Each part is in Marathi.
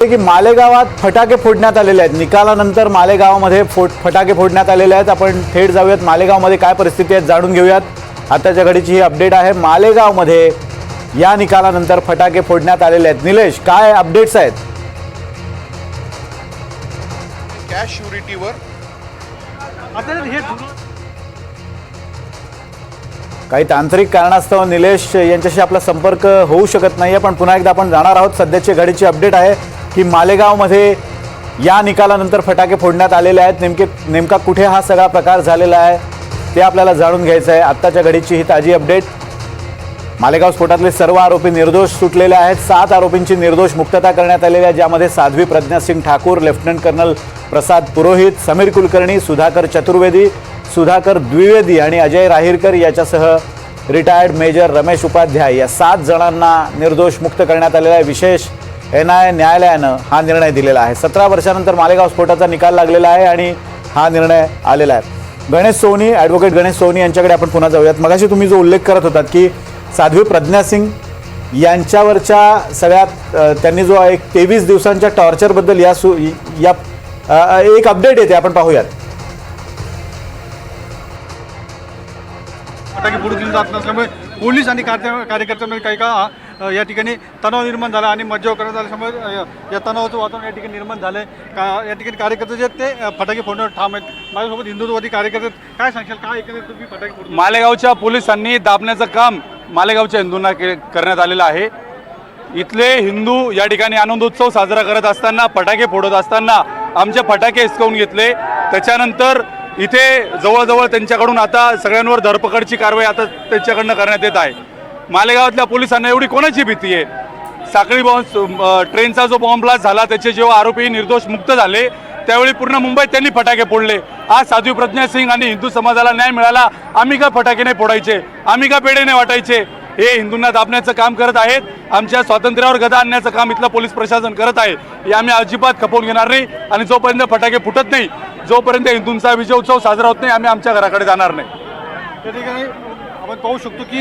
की मालेगावात फटाके फोडण्यात आलेले आहेत. निकालानंतर मालेगावामध्ये फोट फटाके फोडण्यात आलेले आहेत. आपण थेट जाऊयात. मालेगावमध्ये काय परिस्थिती आहे जाणून घेऊयात. आताच्या घडीची ही अपडेट आहे. मालेगावमध्ये या निकालानंतर फटाके फोडण्यात आलेले आहेत. निलेश काय अपडेट्स आहेत? कॅश काही तांत्रिक कारणास्तव निलेश यांच्याशी आपला संपर्क होऊ शकत नाही आहे पण पुन्हा एकदा आपण जाणार आहोत. सध्याची घडीची अपडेट आहे. की मालेगावमध्ये या निकालानंतर फटाके फोडण्यात आलेले आहेत. नेमके नेमका कुठे हा सगळा प्रकार झालेला आहे ते आपल्याला जाणून घ्यायचं आहे. आत्ताच्या घडीची ही ताजी अपडेट. मालेगाव स्फोटातले सर्व आरोपी निर्दोष सुटलेले आहेत. सात आरोपींची निर्दोष मुक्तता करण्यात आलेली आहे ज्यामध्ये साध्वी प्रज्ञासिंग ठाकूर लेफ्टनंट कर्नल प्रसाद पुरोहित समीर कुलकर्णी सुधाकर चतुर्वेदी सुधाकर द्विवेदी आणि अजय राहीरकर याच्यासह रिटायर्ड मेजर रमेश उपाध्याय. या सात जणांना निर्दोष मुक्त करण्यात आलेला आहे. विशेष एन आय न्यायालयानं हा निर्णय दिलेला आहे. सतरा वर्षानंतर मालेगाव स्फोटाचा निकाल लागलेला आहे आणि हा निर्णय आलेला आहे. गणेश सोनी ॲडव्होकेट गणेश सोनी यांच्याकडे आपण पुन्हा जाऊयात. मगाशी तुम्ही जो उल्लेख करत होतात की साध्वी प्रज्ञा सिंग यांच्यावरच्या सगळ्यात त्यांनी जो एक तेवीस दिवसांच्या टॉर्चरबद्दल या सु या एक अपडेट येते. आपण पाहूयात. फटाके फोडून दिले जात नसल्यामुळे पोलीस आणि कार्यकर्त्यांमध्ये काही का या ठिकाणी तणाव निर्माण झाला आणि मज्जाव करण्यात आल्यामुळे या तणावाचं वातावरण या ठिकाणी निर्माण झालं आहे का या ठिकाणी कार्यकर्ते जे आहेत ते फटाके फोडण्यावर ठाम आहेत. माझ्यासोबत हिंदुत्ववादी कार्यकर्ते काय सांगशाल? काय एकंदरीत तुम्ही फटाके फोडून? मालेगावच्या पोलिसांनी दाबण्याचं काम मालेगावच्या हिंदूंना के करण्यात आलेलं आहे. इथले हिंदू या ठिकाणी आनंदोत्सव साजरा करत असताना फटाके फोडत असताना आमचे फटाके हिसकावून घेतले. त्याच्यानंतर इथे जवळजवळ त्यांच्याकडून आता सगळ्यांवर धरपकडची कारवाई आता त्यांच्याकडनं करण्यात येत आहे. मालेगावातल्या पोलिसांना एवढी कोणाची भीती आहे? साखळी बॉम्ब ट्रेनचा जो बॉम्ब ब्लास्ट झाला त्याचे जेव्हा आरोपी निर्दोष मुक्त झाले त्यावेळी पूर्ण मुंबईत त्यांनी फटाके फोडले. आज साध्वी प्रज्ञा सिंग आणि हिंदू समाजाला न्याय मिळाला. आम्ही का फटाके नाही फोडायचे? आम्ही का पेढे नाही वाटायचे? हे हिंदूंना दाबण्याचं काम करत आहेत. आमच्या स्वातंत्र्यावर गदा आणण्याचं काम इथलं पोलीस प्रशासन करत आहे. हे आम्ही अजिबात खपवून घेणार नाही आणि जोपर्यंत फटाके फुटत नाही जोपर्यंत हिंदूंचा विजय उत्सव साजरा होत नाही आम्ही आमच्या घराकडे जाणार नाही. ठिकाणी आपण पाहू शकतो की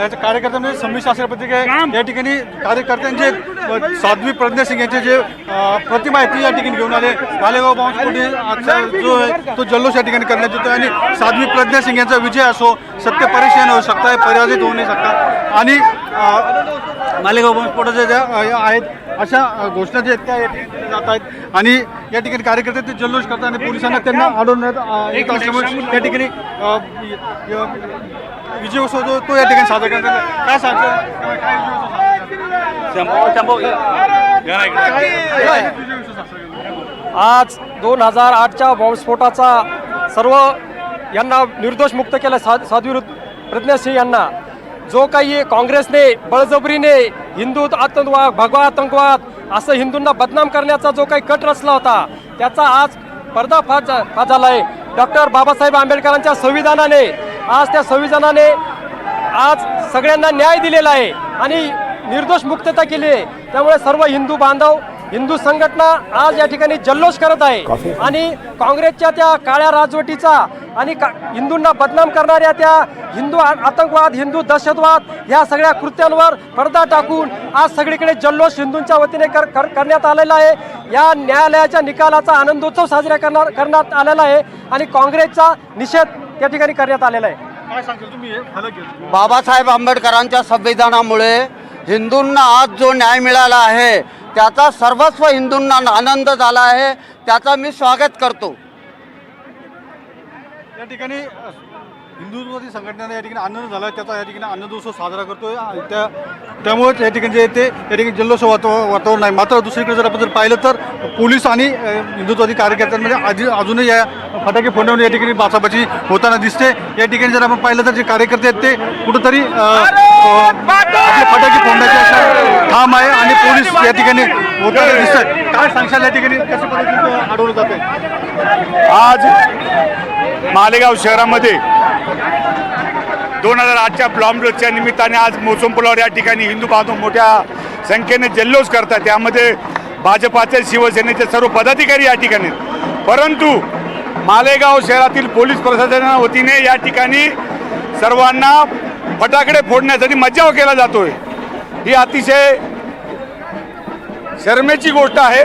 याच्या कार्यकर्त्यांमध्ये संमिश्र असल्या पद्धतीने या ठिकाणी कार्यकर्त्यांचे साध्वी प्रज्ञा सिंग यांचे जे प्रतिमा आहे ती या ठिकाणी घेऊन आले. मालेगाव आजचा जो आहे तो जल्लोष या ठिकाणी करण्यात येतो आणि साध्वी प्रज्ञा सिंग यांचा विजय असो सत्य परीक्षण होऊ शकता पराजित होऊ नाही शकता. आणि मालेगाव बॉम्बस्फोटाच्या ज्या आहेत अशा घोषणा ज्या आहेत त्या या ठिकाणी जात आहेत. आणि या ठिकाणी कार्यकर्ते ते जल्लोष करतात आणि पोलिसांना त्यांना अडवण्यात अ, येत असल्यामुळे या ठिकाणी अ, य- य- विजय उत्सव जो तो या ठिकाणी साजरा. काय सांगतो? करतात? काय- करतात? आज दोन हजार आठच्या बॉम्बस्फोटाचा सर्व यांना निर्दोष मुक्त केलं सा साध्वी प्रज्ञा सिंग यांना. जो काही काँग्रेसने बळजबरीने हिंदू आतंकवाद भगवा आतंकवाद असं हिंदूंना बदनाम करण्याचा जो काही कट रचला होता त्याचा आज पर्दाफाश फाश झाला आहे डॉक्टर बाबासाहेब आंबेडकरांच्या संविधानाने आज त्या संविधानाने आज सगळ्यांना न्याय दिलेला आहे आणि निर्दोष मुक्तता केली आहे. त्यामुळे सर्व हिंदू बांधव हिंदू संघटना आज या ठिकाणी जल्लोष करत आहे. आणि काँग्रेसच्या त्या काळ्या राजवटीचा आणि का हिंदूंना बदनाम करणाऱ्या त्या हिंदू आतंकवाद हिंदू दहशतवाद ह्या सगळ्या कृत्यांवर पडदा टाकून आज सगळीकडे जल्लोष हिंदूंच्या वतीने कर, कर, करण्यात आलेला आहे. या न्यायालयाच्या निकालाचा आनंदोत्सव साजरा करणार करण्यात आलेला आहे आणि काँग्रेसचा निषेध त्या ठिकाणी करण्यात आलेला आहे. काय सांगतो तुम्ही? हे फलक घेतलं बाबासाहेब आंबेडकरांच्या संविधानामुळे हिंदूंना आज जो न्याय मिळाला आहे त्याचा सर्वस्व हिंदूंना आनंद झाला आहे त्याचा मी स्वागत करतो. या ठिकाणी हिंदुत्ववादी संघटनेने या ठिकाणी आनंद झाला त्याचा या ठिकाणी आनंद उत्सव साजरा करतोय. त्या त्यामुळेच या ठिकाणी जे ते या ठिकाणी जल्लोष वातावरण वातावरण आहे. मात्र दुसरीकडे जर आपण जर पाहिलं तर पोलीस आणि हिंदुत्ववादी कार्यकर्त्यांमध्ये आधी अजूनही या फटाके फोडण्यावर या ठिकाणी बाचाबाची होताना दिसते. या ठिकाणी जर आपण पाहिलं तर जे कार्यकर्ते आहेत ते कुठंतरी फटाके फोडण्याचे ठाम आहे. आणि पोलीस या ठिकाणी होताना दिसत काय सांगशाल या ठिकाणी? कशा पद्धतीने अडवलं जात आज मालेगाव शहरामध्ये दोन हजार आठच्या ब्लॉम्बच्या निमित्ताने आज मोसम पुलावर या ठिकाणी हिंदू बांधव मोठ्या संख्येने जल्लोष करतात. त्यामध्ये भाजपाचे शिवसेनेचे सर्व पदाधिकारी या ठिकाणी परंतु मालेगाव शहरातील पोलीस प्रशासना वतीने या ठिकाणी सर्वांना फटाकडे फोडण्यासाठी मज्जाव केला जातोय. ही अतिशय शरमेची गोष्ट आहे.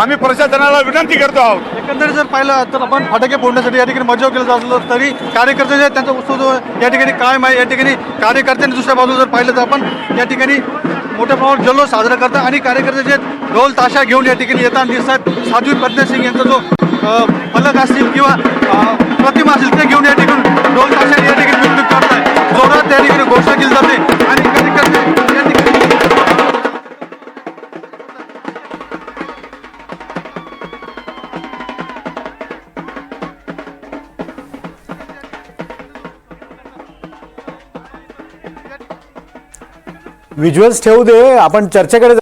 आम्ही प्रशासनाला विनंती करतो आहोत. एकंदरीत जर पाहिलं तर आपण फटाके फोडण्यासाठी या ठिकाणी मजाव केला जात असलं तरी कार्यकर्ते जे आहेत, त्यांचा उत्सव जो या ठिकाणी कायम आहे. या ठिकाणी कार्यकर्त्यांनी दुसऱ्या बाजूला जर पाहिलं तर आपण या ठिकाणी मोठ्या प्रमाणात जल्लोष साजरा करतात आणि कार्यकर्ते जे आहेत, ढोल ताशा घेऊन या ठिकाणी येतात. दिसतात साध्वी प्रज्ञा सिंग यांचा जो फलक असतील किंवा प्रतिमा असेल ते घेऊन या ठिकाणी ढोल ताशा या ठिकाणी मिरवणूक जोरात त्या ठिकाणी घोषणा केली जाते. आणि व्हिज्युअल्स ठेवू दे आपण चर्चेकडे